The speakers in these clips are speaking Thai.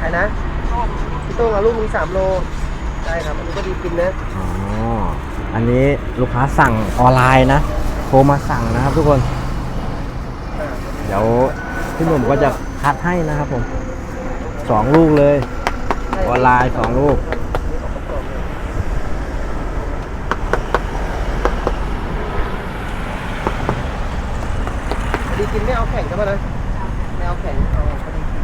ใครนะพี่โต้งเอาลูกมีสามโลได้ครับอันนี้ก็ดีกินนะอ๋ออันนี้ลูกค้าสั่งออนไลน์นะโทรมาสั่งนะครับทุกคนอ่าเดี๋ยวพี่หนุ่มก็จะคัดให้นะครับผมสองลูกเลย ออนไลน์สองลูกดีกินไม่เอาแข็งใช่ไหมนะไม่เอาแข็งเอาพอดีกิน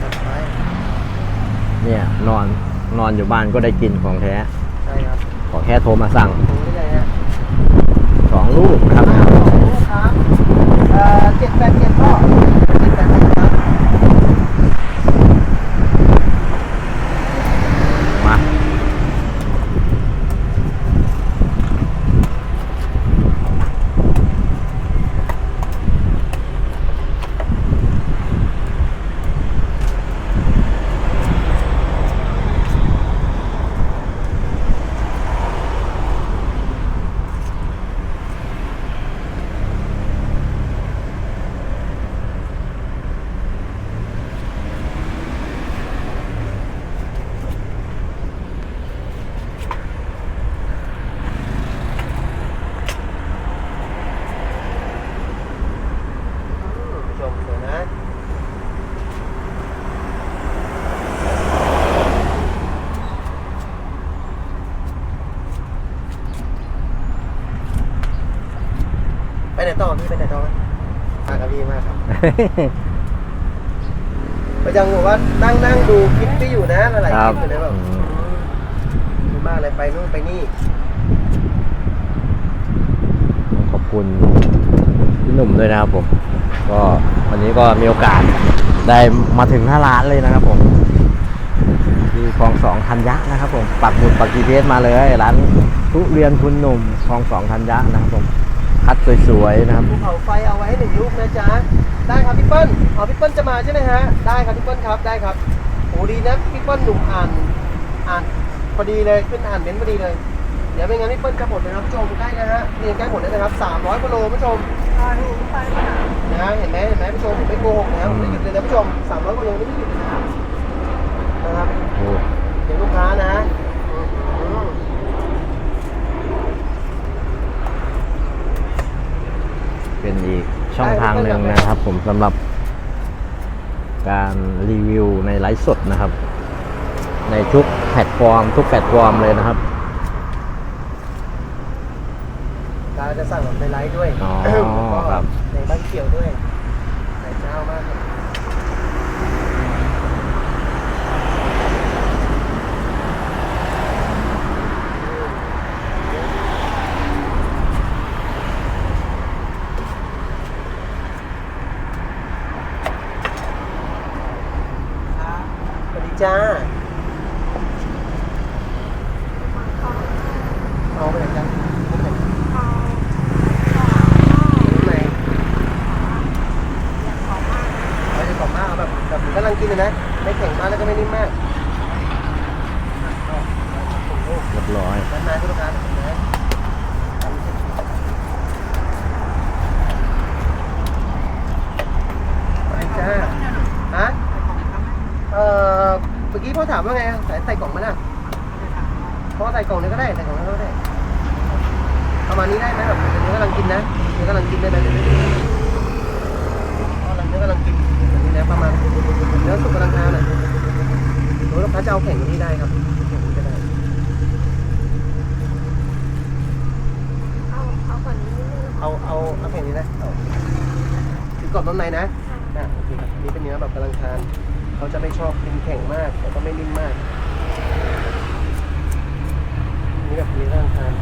จัดไป เนี่ยนอนนอนอยู่บ้านก็ได้กินของแท้ใช่ครับขอแค่โทรมาสั่งดูได้เลยฮะสองลูกนะครับอ่าขอบคุณลูกค้าเอ่อเจ็ดแปดเจ็ดพ่อเจ็ดแปดเจ็ดครับ มา ผู้ชมสวยนะไปไหนต่อพี่ไปไหนต่อไหมมาครับพี่มา กครับประจังบอกว่านั่งนั่งดูคลิปที่อยู่นะหลายๆคครัลิบปอยู่เลยแบบอืมดีมากเลยไปนู่นไปนี่ต้องขอบคุณพี่หนุ่มด้วยนะครับผม ก็วันนี้ก็มีโอกาสได้มาถึงหน้าร้านเลยนะครับผมที่คลองสองธัญญะนะครับผมปักหมุดปักจีเพสมาเลยร้านทุเรียนคุณหนุ่มคลองสองธัญญะนะครับผมคัดสวยๆนะครับภูเขาไฟเอาไว้ให้หนึ่งลูกนะจ๊ะ ได้ครับพี่เปิ้ลอ๋อพี่เปิ้ลจะมาใช่ไหมฮะ ได้ครับพี่เปิ้ลครับ ได้ครับโอ้ดีนะพี่เปิ้ลหนุ่มอ่าน อ่านพอดีเลยขึ้นอ่านเม้นต์พอดีเลย เดี๋ยวไม่งั้นพี่เปิ้ลจะหมดเลยครับผู้ชมใกล้นะฮะเรียนใกล้หมดแล้วนะครับ300กิโลผู้ชมนะฮะเห็นไหมเห็นไหมผู้ชมผมไม่โกหกนะผมไม่หยุดเลยนะผู้ชม300กิโลนี่ไม่หยุดเลยนะครับนะครับโอ้เดี๋ยวลูกค้านะอืมเป็นอีก ช่องทางหนึ่งนะครับ ผมสำหรับการรีวิวในไลฟ์สดนะครับ ในทุกแพลตฟอร์ม ทุกแพลตฟอร์มเลยนะครับเราจะสั่งแบบในไลฟ์ด้วยอ๋อแล้วก็ครับในบ้านเขียวด้วยหลายเจ้ามากครับสวัสดี จ้าเอาไปไหนจ้าเอาไปไหนไหนเอาจะกรอบมากเอาแบบแบบกำลังกินเลยนะ ไม่แข็งมากแล้วก็ไม่นิ่มมากเอาโอ้โห เรียบร้อย นานๆคุณลูกค้านะทำสิไปจ้า ฮะ เอ่อเมื่อกี้พ่อถามว่าไงใส่ใส่กล่องมั้ยน่ะพ่อใส่กล่องนี้ก็ได้ใส่กล่องนี้ก็ได้ประมาณนี้ได้ไหมแบบเนื้อกำลังกินนะเนื้อกำลังกินได้ไหมเดี๋ยวนี้พ่อกำลังเนื้อกำลังกินแบบนี้นะประมาณเนื้อสุกกำลังทานอะหรือว่าลูกค้าจะเอาแข็งกว่านี้ได้ครับแข็งกว่านี้ก็ได้เอาเอาก่อนนี้นิดนึงเอาเอาเอาแผ่นนี้นะเอาคือกรอบน้ำในนะนะโอเคครับนี่เป็นเนื้อแบบกำลังทาน เขาจะไม่ชอบเป็นแข็งมากแต่ก็ไม่นิ่มมาก นี่แบบนี้ร่างกาย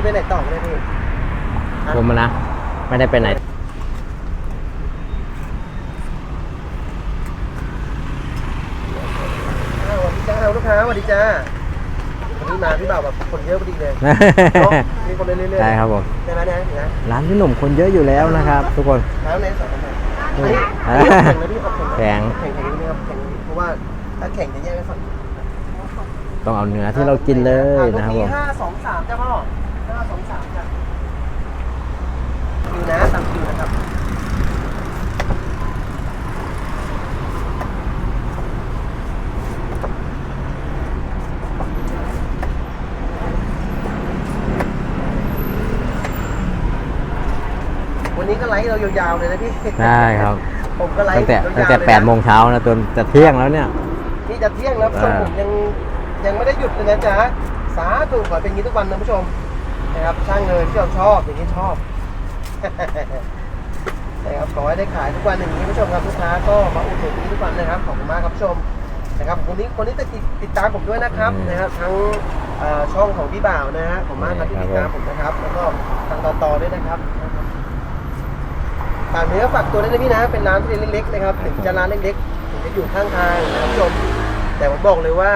ที่ไปไหนต่อไม่ได้พี่ผมอะนะ ไม่ได้ไปไหน อ้าวสวัสดีจ้าเราลูกค้าสวัสดีจ้าวันนี้มาพี่บ่าวแบบคนเยอะพอดีเลยเนาะมีคนเรื่อยๆใช่ครับผมใช่ไหมเนี่ยนะร้านพี่หนุ่มคนเยอะอยู่แล้วนะครับ ทุกคนแล้วในสองคนอือันมนี้แข่งนะพี่ครับแข่งแข่งแข่งนี้นะครับแข่งนี้เพราะว่าถ้าแข่งจะแยกกันฝั่งต้องเอาเนื้อที่เรากินเลยนะครับผม ห้าสองสามจ้าพ่อห้าสอ งสามจ้ะคิวนะตามคิวนะครับวันนี้ก็ไลฟ์เรายาวๆเลยนะพี่ได้ครับ ผมก็ไลฟ์ตั้งแต่ยาวๆตั้งแต่เลยนะแปดโมงเช้านะจนจะเที่ยงแล้วเนี่ย นี่จะเที่ยงแล้วผู้ชมอ่าผมยังยังไม่ได้หยุดเลยนะจ๊ะสาธุขอให้เป็นอย่างนี้ทุกวันนะผู้ชม นะครับช่างเงินที่เราชอบอย่างนี้ชอบนะครับขอให้ได้ขายทุกวันอย่างนี้ผู้ชมครับลูกค้าก็มาอุดหนุนทุกวันนะครับขอบคุณมากครับผู้ชมนะครับคนนี้คนนี้ติดติดตามผมด้วยนะครับอืมนะครับทั้งเอ่อช่องของพี่บ่าวนะฮะขอบคุณมากครับที่ติดตามผมนะครับ แล้วก็ทางต่อต่อด้วยนะครับฝากเนื้อฝากตัวด้วยนะพี่นะเป็นร้านที่เล็กๆนะครับถึงจะร้านเล็กๆถึงจะอยู่ข้างทางนะครับผู้ชมแต่ผมบอกเลยว่า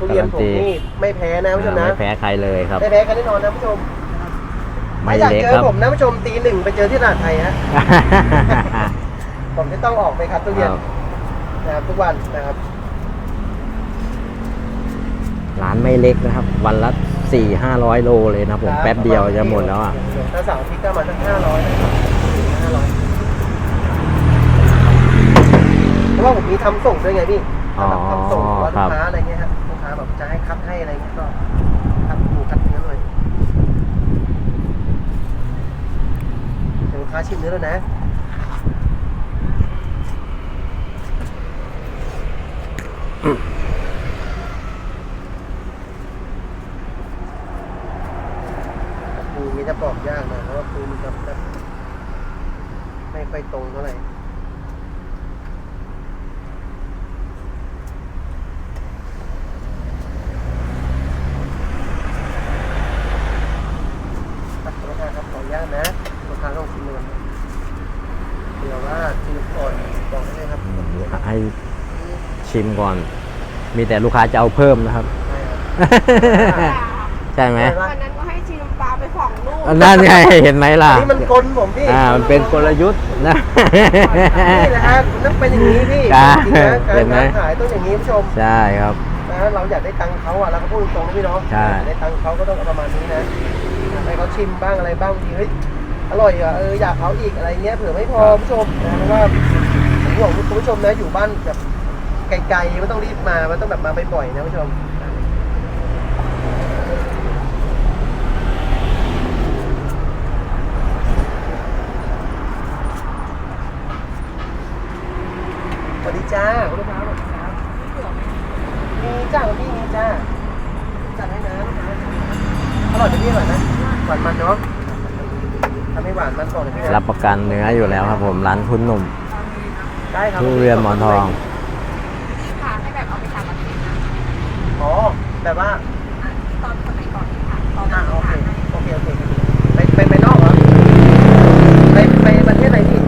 ทุเรียนผมนี่ไม่แพ้นะผู้ชมนะ ไม่แพ้ใครเลยครับ ไม่แพ้กันแน่นอนนะผู้ชมไม่ถ้าอยากเล็กเจคอรับผมนะผู้ชมตีหนึ่งไปเจอที่ตลาดไทยฮะผมจะต้องออกไปคัดทุเรียนครับนะครับทุกวันนะครับ ร้านไม่เล็กนะครับ วันละสี่ห้าร้อยโลเลยนะผมแป๊บเดียวจะหมดแล้วอะถ้าเสาร์อาทิตย์ก็มาสักห้าร้อยนะครับห้าร้อยเพราะว่าผมมีทำส่งด้วยไงพี่อ๋อทำส่งหรือว่าคลูรับกค้าอะไรเงี้ยฮะลูกค้าแบบจะให้คัดให้อะไรเงี้ยก็คัดหมูคัดเนื้อหน่อยเดี๋ยวลูก ค้าชิมเนื้อแล้วนะปูมีจะปอกยากหน่อยเพราะว่าปูมันจะแบบไม่ค่อยตรงเท่าไหร่ตัดลูกค้าครับขออนุญาตนะลูกค้าต้องชิมเลยเดี๋ยวว่าชิมก่อนบอกได้เลยครับ ให้ ชิมก่อน มีแต่ลูกค้าจะเอาเพิ่มนะครับใช่ครับ ใช่ไหมวันนั้นก็ให้ชิมปลาไปสองลูกนั่นไงเห็นไหมล่ะนี่มันกลผมพี่อ่ามันเป็นกลยุทธ์นะนี่แหละฮะมันต้องเป็นอย่างนี้พี่ใช่จริงๆนะการเห็นไหมค้าขายต้องอย่างนี้ผู้ชมใช่ครับนะเราอยากได้ตังค์เขาอะเราก็พูดตรงๆนะพี่เนาะใช่อยากได้ตังค์เขาก็ต้องเอาประมาณนี้นะให้เขาชิมบ้างอะไรบ้างบางทีเฮ้ยอร่อยอะเอออยากเขาอีกอะไรเงี้ยเผื่อไม่พอผู้ชมนะเพราะว่าผมบอกคุณผู้ชมนะอยู่บ้านแบบ ไกลๆไม่ต้องรีบมามันต้องแบบมาบ่อยๆนะผู้ชมสวัสดีจ้าคุณลูกค้าสวัสดีครับมีจ้าพี่มีจ้าจัดให้นะลูกค้าอร่อยจะพี่อร่อยไหมหวานมันเนาะทำให้หวานมันก่อนเลยพี่นะรับประกันเนื้ออยู่แล้วครับผมร้านคุณหนุ่มได้ครับทุเรียนหมอนทอง ค่ะให้แบบเอาไปทำกับเองนะ อ๋อ แบบว่าตอนสมัยก่อนที่ค่ะตอนอ่านั้นโอเคค่ะโอเคโอเคไปไปไปนอกเหรอไปไปประเทศไหนพี่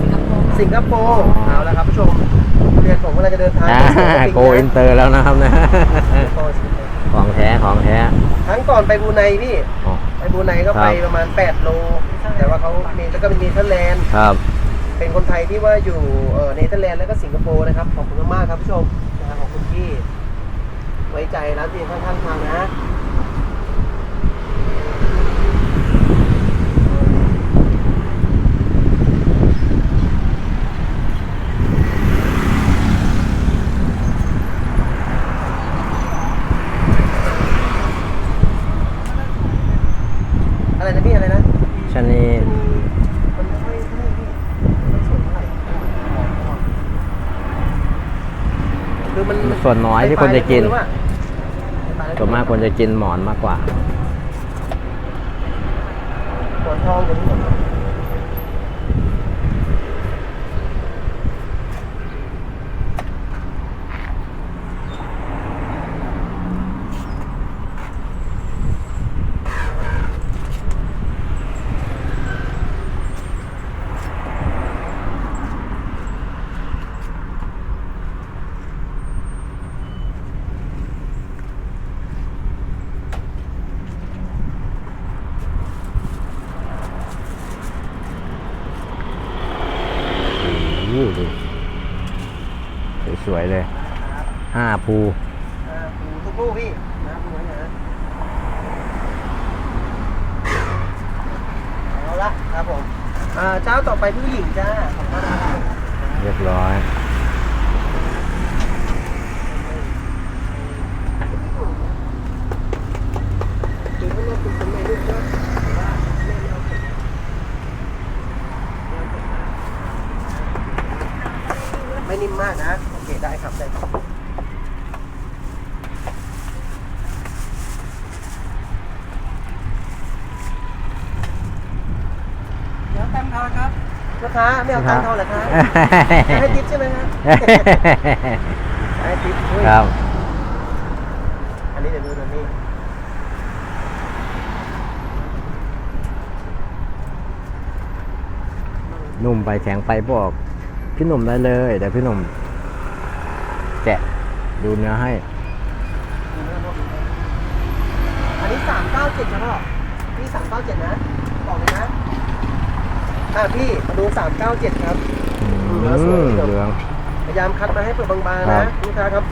สิงคโปร์สิงคโปร์เอาละครับผู้ชมทุเรียนผมกำลังจะเดินทางอ่าไปสิงคโกโปร์อินเตอร์แล้วนะครับนะสิงคโปร์สิงคโปร์ของแท้ของแท้ครั้งก่อนไปบรูไนพี่อ๋อไปบรูไนก็ครับไปประมาณ 8 โล แต่ว่าเขามีแล้วก็มีเนเธอร์แลนด์ครับ เป็นคนไทยที่ว่าอยู่เอ่อเนเธอร์แลนด์แล้วก็สิงคโปร์นะครับ ขอบคุณมากๆครับผู้ชมนะครับขอบคุณที่ ไว้ใจร้านเตียงข้างๆทางนะอะไรนะพี่อะไรนะชะนีมันไม่ค่อยไม่พี่มันสวยเท่าไหร่คือมัน ส่วนน้อยที่คนจะกินหรือว่า ส่วนมากคนจะกินหมอนมากกว่า หมอนทองอย่างนี้ ภูอ่าปูทุกลูกพี่นะปูไว้นะเอาละครับผมอ่าเจ้าต่อไปผู้หญิงจ้าขอบคุณนะครับเรียบร้อยดูข้างนอกคุณทำไมลูกเยอะแต่ว่าแม่ไม่เอาเก็บไม่นิ่มมากนะ โอเคได้ครับได้ครับ เดี๋ยว ตั้งทอนครับลูกค้าไม่เอาตังค์ทอนเหรอคะจะให้ทิปใช่ไหมคะให้ทิปอุ้ยครับ อันนี้เดี๋ยวดูนะนี่หนุ่มไปแข็งไปบอกพี่หนุ่มได้เลยเดี๋ยวพี่หนุ่มแกะดูเนื้อให้ อันนี้สามเก้าเจ็ดครับพ่อพี่สามเก้าเจ็ดนะ บอกเลยนะ อะพี่มาดูสามเก้าเจ็ดครับ อืมเนื้อสวยเหลือง พยายามคัดมาให้เปลือกบางๆครันะบ ลูกค้าครับ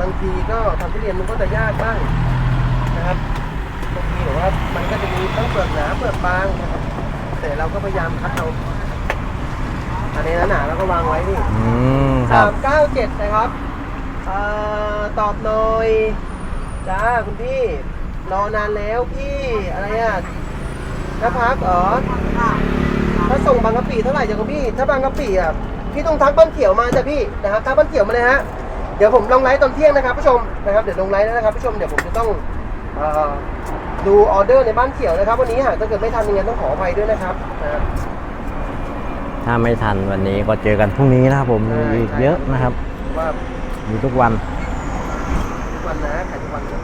บางทีก็ทำทุเรียนมันก็จะยากบ้างนะครับบางทีแบบว่ามันก็จะมีต้องเปลือกหนาเปลือกบางนะครับแต่เราก็พยายามคัดเอาอันนี้หนาๆแล้วก็วางไว้นี่อืมครัสาบ มเก้าเจ็ดนะครับอ่าตอบหน่อยจ้าคุณพี่รอนานแล้วพี่อะไรอะนพักเหรอ ถ้าส่งบางกะปิเท่าไหร่จ้ะคุณพี่ ถ้าบางกะปิอะพี่ต้องทักบ้านเขียวมาจ้ะพี่นะครับทักบ้านเขียวมาเลยฮะเดี๋ยวผมลงไลฟ์ตอนเที่ยงนะครับผู้ชมนะครับเดี๋ยวลงไลฟ์แล้วนะครับผู้ชมเดี๋ยวผมจะต้องเอ่อดูออเดอร์ในบ้านเขียวนะครับ วันนี้หากถ้าเกิดไม่ทันยังไงต้องขออภัยด้วยนะครับนะครับถ้าไม่ทันวันนี้ก็เจอกันพรุ่งนี้นะครับผมมีอีกเยอะนะครับว่ามีทุกวันทุกวันนะขายทุกวันนะ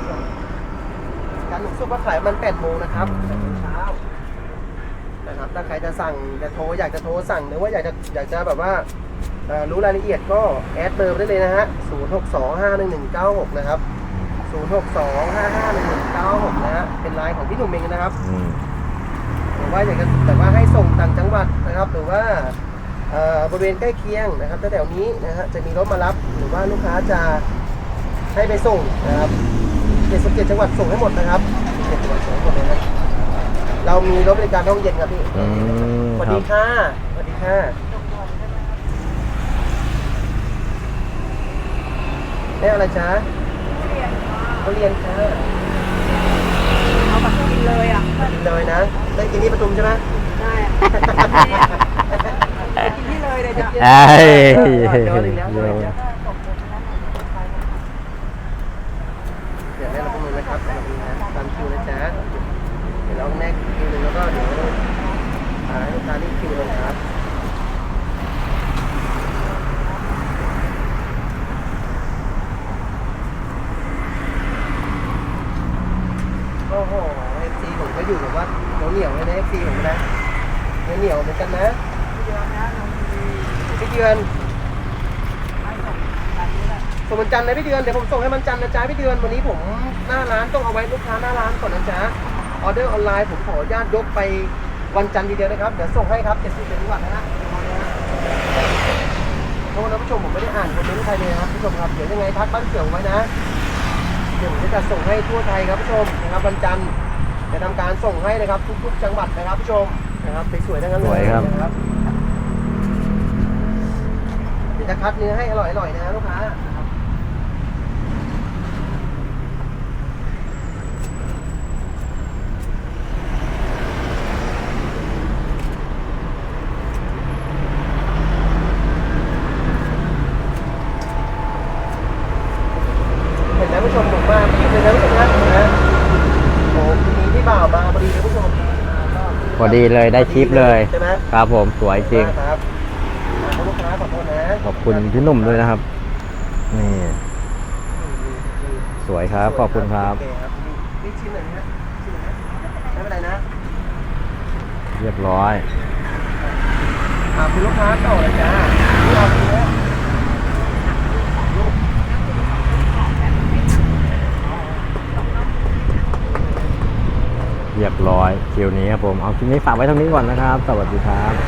การหนุนซุปก็ขายมัน8โมงนะครับอืมเช้า นะครับถ้าใครจะสั่งจะโทรอยากจะโทรสั่งหรือว่าอยากจะอยากจะแบบว่าเอ่อรู้รายละเอียดก็แอดเบอร์ไปได้เลยนะฮะ 06251196 นะครับ 0625511196 นะฮะ เป็นไลน์ของพี่หนุ่มเองนะครับอืมหรือว่าอยากจะแบบว่าให้ส่งต่างจังหวัดนะครับ หรือว่าเอ่อบริเวณใกล้เคียงนะครับแถวๆนี้นะฮะ จะมีรถมารับ หรือว่าลูกค้าจะให้ไปส่งนะครับ77จังหวัดส่งให้หมดนะครับ77จังหวัดส่งให้หมดเลยนะ เรามีรถบริการห้องเย็นครับพี่อืมสวัสครัดีบค่ะสวัสดีค่ะได้อะไรจ๊ะเขาเรียนค่ะเอามากินเลยอะกินเลยนะ ได้กินที่ประทุมใช่ไหมได้อะกินที่เลยเลยจ้ะเอ้ยโดนอีกแล้วโดนอีกแล้วเดี๋ยวให้เราประเมินนะครับเราประเมินนะตามคิวนะจ๊ะ เดี๋ยวเราแนกคิวหนึ่งแล้วก็เดี๋ยวอ่าลูกค้ารีบคิวเลยครับโอ้โหเอฟซีผมก็อยู่แบบว่าเหนียวเหนียวๆเลยนะเอฟซีผมนะเหนียวเหนียวเหมือนกันนะเดือนนะพี่เดือนส่งวันจันทร์นะพี่เดือนเดี๋ยวผมส่งให้มันจันทร์นะจ๊ะพี่เดือนวันนี้ผมหน้าร้านต้องเอาไว้ลูกค้าหน้าร้านก่อนนะจ๊ะ ออเดอร์ออนไลน์ผมขออนุญาตยกไปวันจันทร์ทีเดียวนะครับ เดี๋ยวส่งให้ครับเจ็ดสิบเจ็ดวันนะฮะโทษนะผู้ชมผมไม่ได้อ่านคอมเมนต์ใครเลยนะครับผู้ชมครับ เดี๋ยวยังไงทักบ้านเขียวไว้นะ เดี๋ยวผมจะจัดส่งให้ทั่วไทยครับผู้ชมนะครับวันจันทร์จะทำการส่งให้นะครับทุกๆจังหวัดนะครับผู้ชมนะครับสวยๆทั้งนั้นเลสวยยครับนะครับ เดี๋ยวจะคัดเนื้อให้อร่อยๆนะลูกค้านะครับ เห็นไหมผู้ชมผมมาพอดีเลยนะผู้ชมนะนะโอ้ทีนี้พี่บ่าวมาพอดีเลยผู้ชมอ่าก็ พ อดีเลยได้คลิปเลยใช่ไหมครับผมสวยจริงครับขอบคุณลูกค้าขอโทษนะขอบคุณพี่หนุ่มด้วยนะครับ นี่ สวยครับขอบคุณครับโอเคครับนี่ชิ้นหนึ่งนะชิ้นหนึ่งนะไม่เป็นไรนะเรียบร้อยอ่าคุณลูกค้าต่อเลยจ้านี่เอาเนื้อ เรียบร้อยคิวนี้ครับผม เอาคลิปนี้ฝากไว้เท่านี้ก่อนนะครับ สวัสดีครับ